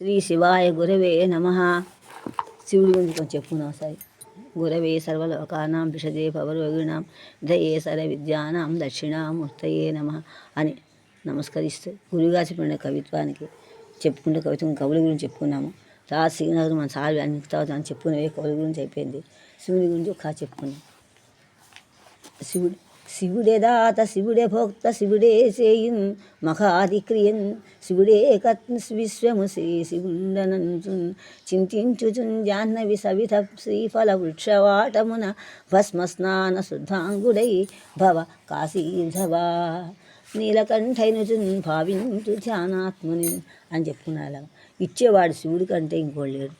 శ్రీ శివాయ గురవే నమ. శివుడి గురించి కొంచెం చెప్పుకున్నాం సరే. గురవే సర్వలోకానాం విషదే భవరోగిణాం దయే సర విద్యానాం దక్షిణామూర్తయే నమ అని నమస్కరిస్తూ గురువుగా చెప్పిన కవిత్వానికి చెప్పుకుంటే కవిత్వం కవుల గురించి చెప్పుకున్నాము. తర్వాత శ్రీనగర్ మన సార్ అన్ని తర్వాత అని చెప్పుకునేవి కవుల గురించి అయిపోయింది. శివుడి గురించి ఒక చెప్పుకున్నాం. శివుడు శివుడే దాత శివుడే భోక్త శివుడే సేయిన్ మహాదిక్రియన్ శివుడే కత్ విశ్వము శ్రీ శివుండనంచున్ చింతించుచున్ జాహ్నవి సవిత శ్రీఫల వృక్షవాటమున భస్మస్నాన శుద్ధాంగుడై భవ కాశీధవా. నీలకంఠైనచున్ భావించు ధ్యానాత్ముని అని చెప్పుకున్నారు అలాగా ఇచ్చేవాడు శివుడి కంటే ఇంకోడు లేడు.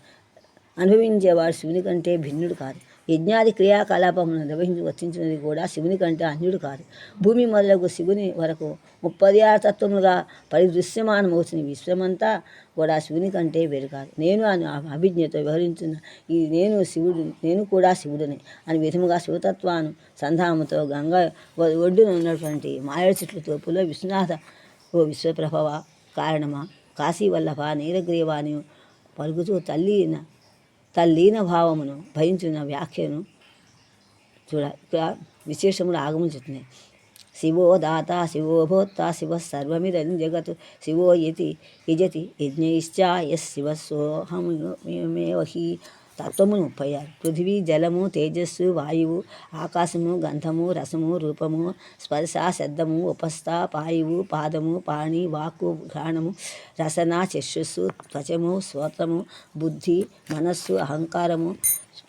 అనుభవించేవాడు శివుని కంటే భిన్నుడు కాదు. యజ్ఞాది క్రియాకలాపములను నిర్వహించి వర్తించినది కూడా శివుని కంటే అన్యుడు కాదు. భూమి మొదలకు శివుని వరకు ముప్పది ఆరు తత్వములుగా పరిదృశ్యమానమవుతున్న ఈ విశ్వమంతా కూడా శివుని కంటే వేరు కాదు. నేను అని అభిజ్ఞతో వ్యవహరించిన ఈ నేను శివుడు నేను కూడా శివుడిని అని విధముగా శివతత్వాన్ని సంధానముతో గంగా ఒడ్డున ఉన్నటువంటి మాయడి చెట్లు తోపులో విశ్వనాథ ఓ విశ్వప్రభవ కారణమా? కాశీవల్లభ నీలగ్రీవాని పలుకుతూ తల్లిన తల్లీన భావమును భయించిన వ్యాఖ్యను చూడ ఇక్కడ విశేషములు ఆగములు చెప్తున్నాయి శివో దాత శివో భోత్త శివ సర్వమిదం జగత్ శివో యతి యజతి యజ్ఞైశ్చ యస్ శివస్సోహమేవహి తత్వము ముప్పై ఆరు పృథివీ జలము తేజస్సు వాయువు ఆకాశము గంధము రసము రూపము స్పర్శ శబ్దము ఉపస్థ పాయువు పాదము పాణి వాక్కు ఘాణము రసన చక్షుస్సు త్వచము శ్రోత్రము బుద్ధి మనస్సు అహంకారము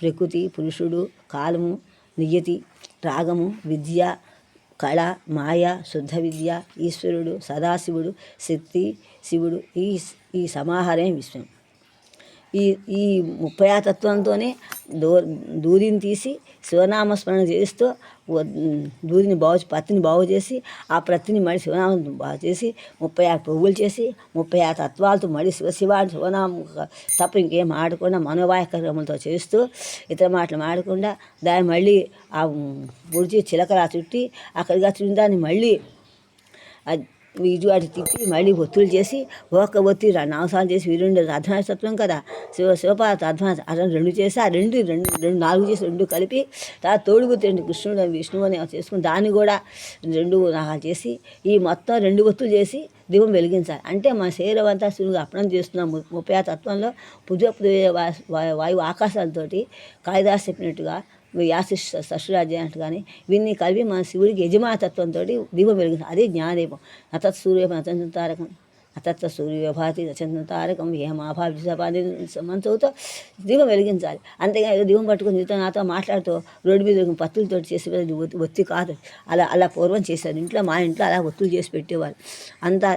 ప్రకృతి పురుషుడు కాలము నియతి రాగము విద్య కళ మాయ శుద్ధ విద్య ఈశ్వరుడు సదాశివుడు శక్తి శివుడు ఈ ఈ సమాహారమే విశ్వం. ఈ ఈ ముప్పై ఆ తత్వంతోనే దూ దూదిని తీసి శివనామస్మరణ చేస్తూ దూరిని బాగు పత్తిని బాగు చేసి ఆ ప్రత్తిని మళ్ళీ శివనామం బాగు చేసి ముప్పై ఆరు పువ్వులు చేసి ముప్పై ఆరు తత్వాలతో మళ్ళీ శివ శివ శివనామ శివనామం తప్ప ఇంకేం ఆడకుండా మనోవాయక్రమంతో చేస్తూ ఇతర మాటలు ఆడకుండా దాన్ని మళ్ళీ ఆ గుడిచి చిలకలా చుట్టి అక్కడిగా చుట్టిన దాన్ని మళ్ళీ అది ఇటు అటు తిప్పి మళ్ళీ ఒత్తులు చేసి ఒక్క ఒత్తి రెండు అవసరాలు చేసి ఈ రెండు అర్ధనాశత్వం కదా. శివ శివపాత అర్ధనా అతను రెండు చేసి ఆ రెండు రెండు రెండు నాలుగు చేసి రెండు కలిపి తర్వాత తోడుగుతి రెండు కృష్ణుడు విష్ణువు అని చేసుకుని దాన్ని కూడా రెండు నాగాలు చేసి ఈ మొత్తం రెండు ఒత్తులు చేసి దీపం వెలిగించాలి. అంటే మన శరీరం అంతా శివునికి అర్పణం చేస్తున్నాం ముప్పై ఆ తత్వంలో పుజ వాయువు ఆకాశాలతోటి కాళిదాస్ చెప్పినట్టుగా యాసి సశురాజ్యం అంటే కానీ వీన్ని కలిపి మన శివుడికి యజమానతత్వంతో దీపం వెలిగింది అదే జ్ఞానదీపం. అతత్ సూర్య నచంద్ర తారకం. అతత్వ సూర్యోభాతి నచంద్ర తారకం. ఏమాభావి సపాది మనసుతో దీపం వెలిగించాలి అంతేగా ఏదో దీపం పట్టుకొని నీతో నాతో మాట్లాడుతూ రోడ్డు మీద పత్తులతో చేసి ఒత్తి ఒత్తి కాదు. అలా అలా పూర్వం చేశారు ఇంట్లో మా ఇంట్లో అలా ఒత్తులు చేసి పెట్టేవారు అంతా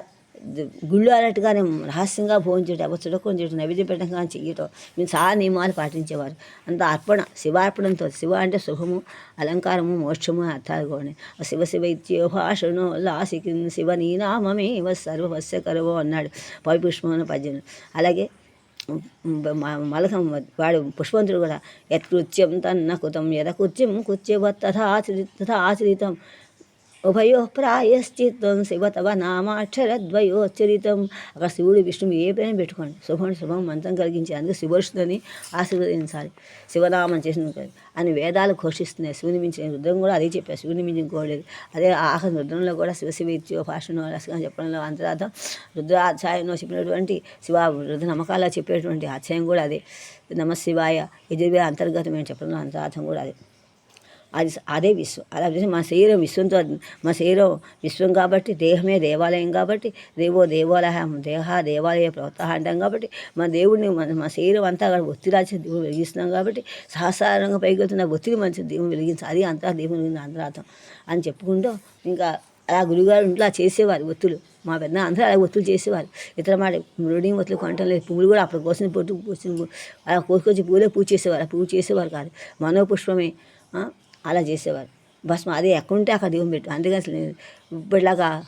గుళ్ళు అన్నట్టుగానే రహస్యంగా భోజనం చేయటం ఎవరు చుడకొని చేయటం నైవేద్యం పెట్టడం కానీ చెయ్యటం మేము చాలా నియమాలు పాటించేవారు. అంత అర్పణ శివార్పణంతో శివ అంటే సుఖము అలంకారము మోక్షము అర్థాలు కూడా. ఆ శివ శివ ఇత్యో భాషను లాసికి శివ నీ సర్వస్య సర్వవస్య కరవో అన్నాడు పవిపుష్పమైన పద్యం అలాగే మలకం వాడు పుష్పవంతుడు కూడా యత్కృత్యం తన్న కుతం యథకృత్యం కుత్యవత్ తథాచరి తథాచరితం. ఉభయో ప్రాయశ్చిత్వం శివ తవ నామాక్షరద్వయోచ్చరితం అక్కడ శివుడు విష్ణువు ఏ పేరు పెట్టుకోండి. శుభం శుభం మంత్రం కలిగించి అందుకే శివర్షుని ఆశీర్వదించాలి. శివనామం చేసిన అని వేదాలు ఘోషిస్తున్నాయి. శివుని మించిన రుద్రం కూడా అదే చెప్పారు. శివుని మించిన ఇంకోలేదు అదే ఆఖరి రుద్రంలో కూడా శివ శివ ఇత్యో భాషను రసంగా చెప్పడంలో అంతరార్థం. రుద్రాధ్యాయంలో చెప్పినటువంటి శివ రుద్ర నమ్మకాల్లో చెప్పేటువంటి అధ్యాయం కూడా అదే. నమ శివాయ యజుర్వేద అంతర్గతమైన చెప్పడంలో అంతరార్థం కూడా అదే. అది అదే విశ్వం. అలా మా శరీరం విశ్వంతో మా శరీరం విశ్వం కాబట్టి దేహమే దేవాలయం కాబట్టి దేవో దేవాలయం దేహ దేవాలయ ప్రవత అంటాం కాబట్టి మా దేవుడిని మన మా శరీరం అంతా అక్కడ ఒత్తి రాసి దేవుడు వెలిగిస్తున్నాం కాబట్టి సహసారంగా పైకి వెళ్తున్న ఒత్తిడి మంచి దీపం వెలిగించాలి అది అంతా దీపం వెలిగింది అంతరార్థం అని చెప్పుకుంటూ ఇంకా అలా గురుగారు ఇంట్లో చేసేవారు ఒత్తులు. మా పెద్ద అందరూ అలా ఒత్తులు చేసేవారు. ఇతర మాట మృడింగ్ ఒత్తులు కొనటం లేదు పువ్వులు కూడా అప్పుడు కోసిన పొట్టు కోసిన అలా కోసుకొచ్చి పూలే పూజ చేసేవారు. ఆ పూజ చేసేవారు కాదు. మనోపుష్పమే పుష్పమే అలా చేసేవారు. భస్మ అదే ఎక్కడుంటే అక్కడ దీపం పెట్టు. అందుకని అసలు ఇప్పటిలాగా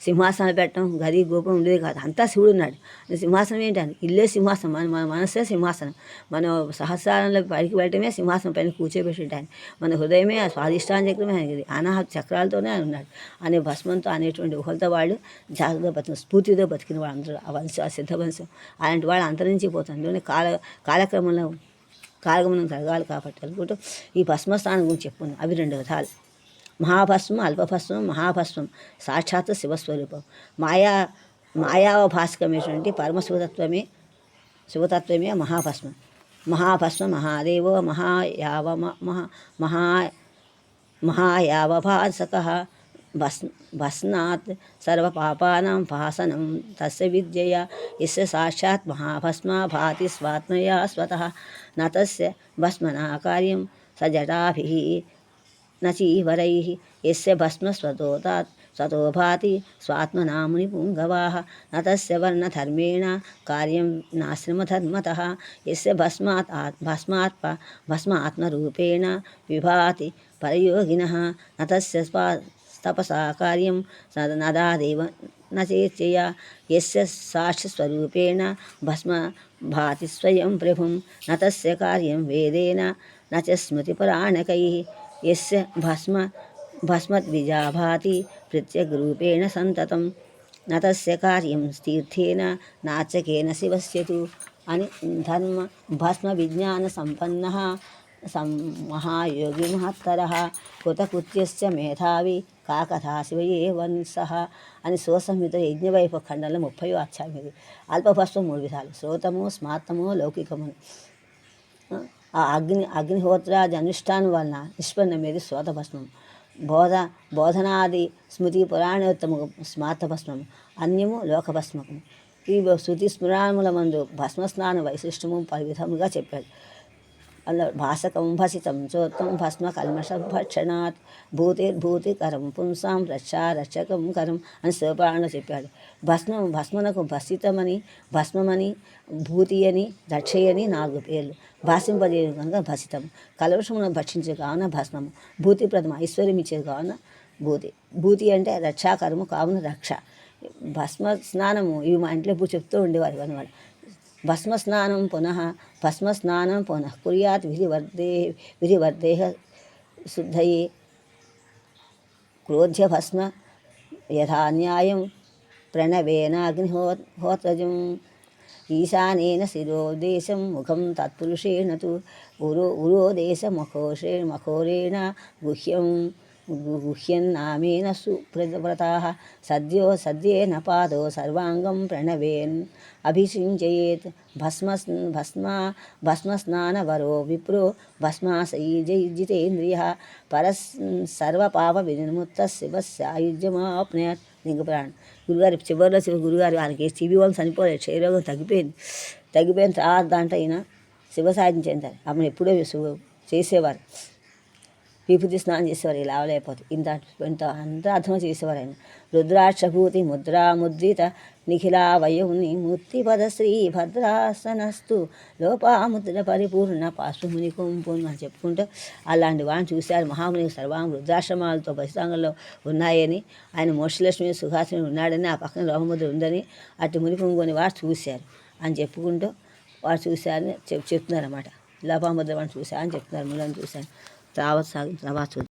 సింహాసనం పెట్టడం గది గోపురం ఉండేది కాదు. అంతా శివుడు ఉన్నాడు. సింహాసనం ఏంటని ఇల్లే సింహాసనం. మన మన మనసే సింహాసనం. మన సహస్రాలలో పైకి వెళ్ళటమే సింహాసనం పైన కూర్చోబెట్టాను మన హృదయమే ఆ స్వాదిష్టాన చక్రమే ఆయనది అనాహ చక్రాలతోనే ఆయన ఉన్నాడు. అనే భస్మంతో అనేటువంటి ఊహలతో వాళ్ళు జాగ్రత్తగా బతికిన స్ఫూర్తితో బతికిన వాళ్ళందరూ. ఆ వంశం ఆ సిద్ధ వంశం. అలాంటి వాళ్ళు అంతరించిపోతుంది కాల కాలక్రమంలో కాలగమనం జరగాలి కాబట్టి అనుకుంటూ ఈ భస్మస్థానం గురించి చెప్పుకుంది అవి రెండు విధాలు. మహాభస్మం అల్పభస్మం మహాభస్మం సాక్షాత్ శివస్వరూపం. మాయా మాయావభాస్కమైనటువంటి పరమశివతత్వమే శివతత్వమే మహాభస్మం. మహాభస్మ మహాదేవో మహాయావ మహా మహా మహాయావభాసక. भस् भस्मात् सर्वपापानां भासनं। तस्य विद्यया यस्य साक्षात् महाभस्मा भाति स्वात्मया स्वतः न तस्य भस्मना कार्यं स जटाभिः न चीवरैः यस्य भस्मस्वतोतात् स्वतो भाति स्वात्मना मुनिपुङ्गवाः न तस्य वर्णधर्मेण कार्यं नाश्रमधर्मतः। यस्य भस्मात् आत् भस्मात् भस्मात्मरूपेण विभाति परयोगिनः। न तस्य स्वा तपसा कार्य नदादेव न चेच्छया यस्य साक्षस्वरूपेण भस्म भाति स्वयं प्रभु न तस्य वेदेन न च स्मृतिपराणकैः यस्य भस्म भस्मद्विजा भाति प्रत्यग्रूपेण सन्ततं न तस्य कार्यं तीर्थेन नाचकेन शिवस्य तु अनि धर्म भस्मविज्ञानसम्पन्नः सं महायोगी महत्तरः कृतकृत्यश्च मेधावी కాకథా శివయే వంశ అని సోసంహిత యజ్ఞవైపు ఖండంలో ముప్పై అధ్యాయం ఇది అల్పభస్వం మూడు విధాలు శ్రోతము స్మార్తము లౌకికము ఆ అగ్ని అగ్నిహోత్రాది అనుష్ఠానం వలన నిష్పన్నమేది శ్రోతభస్మం బోధ బోధనాది స్మృతి పురాణోత్తము స్మార్తభస్మము అన్యము లోకభస్మకము ఈ శృతి స్మరణముల మందు భస్మస్నాన వైశిష్టము పలు విధముగా చెప్పాడు అలా భాసకం భసితం చోత్తం భస్మ కల్మష భక్షణాత్. భూతిర్భూతికరం పుంసాం రక్షా రక్షకం కరం అని శివపురాణంలో చెప్పాడు. భస్మం భస్మనకు భసితమని భస్మమని భూతి అని రక్షయని నాలుగు పేర్లు. భాషింపజేయడం కనుక భసితం. కలవశమును భక్షించే కావున భస్మము. భూతిప్రదం ఐశ్వర్యం ఇచ్చేది కావున భూతి. భూతి అంటే రక్షాకరము కావున రక్ష. భస్మ స్నానము ఇవి మా ఇంట్లో ఇప్పుడు చెప్తూ ఉండేవారు అనమాట భస్మస్నానం పునః భస్మస్నానం పునః కుర్యాత్ విధివర్దే విధివర్దేహ శుద్ధయే. క్రోధ్య భస్మ యథా న్యాయం ప్రణవేనాగ్నిహో హోత్రజం ఈశానేన శిరోదేశం ముఖం తత్పురుషేణ తు ఉరో ఉరోదేశమఖోషే మఖోరేణ గుహ్యం. గుహ్యన్నామేన సుప్రవ్రతా సద్యో సద్యేన పాదో సర్వాంగం ప్రణవేన్ అభిషించయేత్ భస్మ భస్మ భస్మస్నానవరో విప్రో భస్మాసై జితేంద్రియ పరస్ సర్వపాప వినిర్ముక్త శివస్యాయుజ్యమాప్నయత్ లింగపురాణం గురుగారు చివరిలో శివ గురుగారు ఆయనకి టీబీ వల్ల చనిపోలేదు క్షయరోగం తగ్గిపోయింది తగ్గిపోయిన తర్వాత దాంట్లో అయినా శివ సాయం ఆమె ఆమెను ఎప్పుడో చేసేవారు। విభూతి స్నానం చేసేవారు ఇలా అవలేకపోతే ఇంత ఇంత అంత అర్థం చేసేవారు ఆయన రుద్రాక్షభూతి ముద్రాముద్రిత నిఖిలా నిఖిలావయుని మూర్తి శ్రీ భద్రాసనస్తు లోపాముద్ర పరిపూర్ణ పాశ్వముని కుంపును అని చెప్పుకుంటూ అలాంటి వాడిని చూశారు మహాముని సర్వాం రుద్రాశ్రమాలతో బహితాంగంలో ఉన్నాయని ఆయన మోక్షలక్ష్మి సుహాసిని ఉన్నాడని ఆ పక్కన లోపముద్ర ఉందని అటు ముని కుంగుని వారు చూశారు అని చెప్పుకుంటూ వారు చూశారని చెప్ చెప్తున్నారు అన్నమాట లోపాముద్ర వాడిని చూశారని చెప్తున్నారు ములని చూశాను రావత్ సాగి తర్వాత